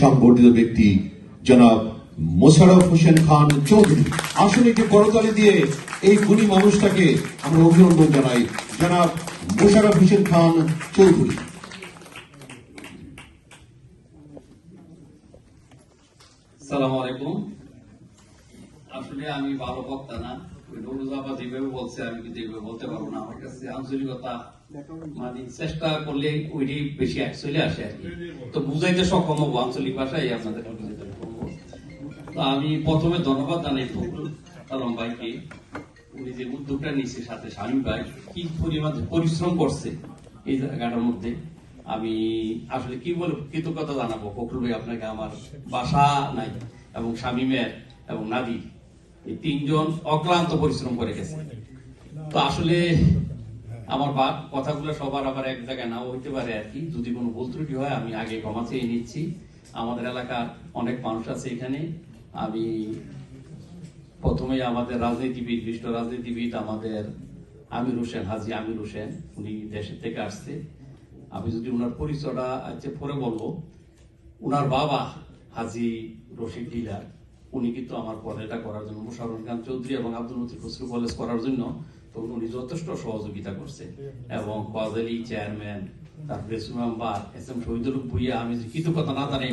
সংবর্ধিত ব্যক্তি জনাব মোশারফ হোসেন খান চৌধুরী। আসলে একটি করতালি দিয়ে এই গুণী মানুষটাকে আমরা অভিনন্দন জানাই, জনাব মোশারফ হোসেন খান চৌধুরী। সালাম আলাইকুম। আসলে আমি ভালো বক্তা না। নুরুজাবা যেভাবে বলছে আমি কিন্তু এইভাবে বলতে পারব না। আমার কাছে আঞ্চলিকতা মানে চেষ্টা করলে ওইটি বেশি অ্যাকচুয়ালি আসে আর তো বুঝাইতে সক্ষম হব আঞ্চলিক ভাষায় আপনাদের বুঝাইতে তো আমি প্রথমে ধন্যবাদ জানাই আলম ভাইকে। উনি যে উদ্যোগটা নিচ্ছে সাথে স্বামী ভাই কি পরিমাণ পরিশ্রম করছে এই জায়গাটার মধ্যে। আমি আসলে কি বলব কৃতজ্ঞতা জানাব। ফখরুল ভাই আপনাকে আমার বাসা নাই এবং স্বামীমের এবং নাদি এই তিনজন অক্লান্ত পরিশ্রম করে গেছে। তো আসলে আমার কথাগুলো সবার আবার এক জায়গায় নাও হইতে পারে আর কি। যদি কোনো ভুল ত্রুটি হয়, আমি আগে ক্ষমা চেয়ে নিচ্ছি। আমাদের এলাকার অনেক মানুষ আছে এখানে। আমি প্রথমে আমাদের রাজনীতিবিদ, বিশিষ্ট রাজনীতিবিদ আমাদের আমির হোসেন, হাজি আমির হোসেন, উনি দেশের থেকে আসছে। আমি যদি ওনার পরিচয়টা আজকে পরে বলব ওনার বাবা হাজি রশিদ ডিলার। উনি কিন্তু আমার পরে এটা করার জন্য মুশারুল খান চৌধুরী এবং আব্দুল মতির খসরু কলেজ করার জন্য তখন উনি যথেষ্ট সহযোগিতা করছে। এবং কজলি চেয়ারম্যান, তারপরে সুমাম্বার এস এম শহীদুল ভুইয়া, আমি কিছু কথা না জানাই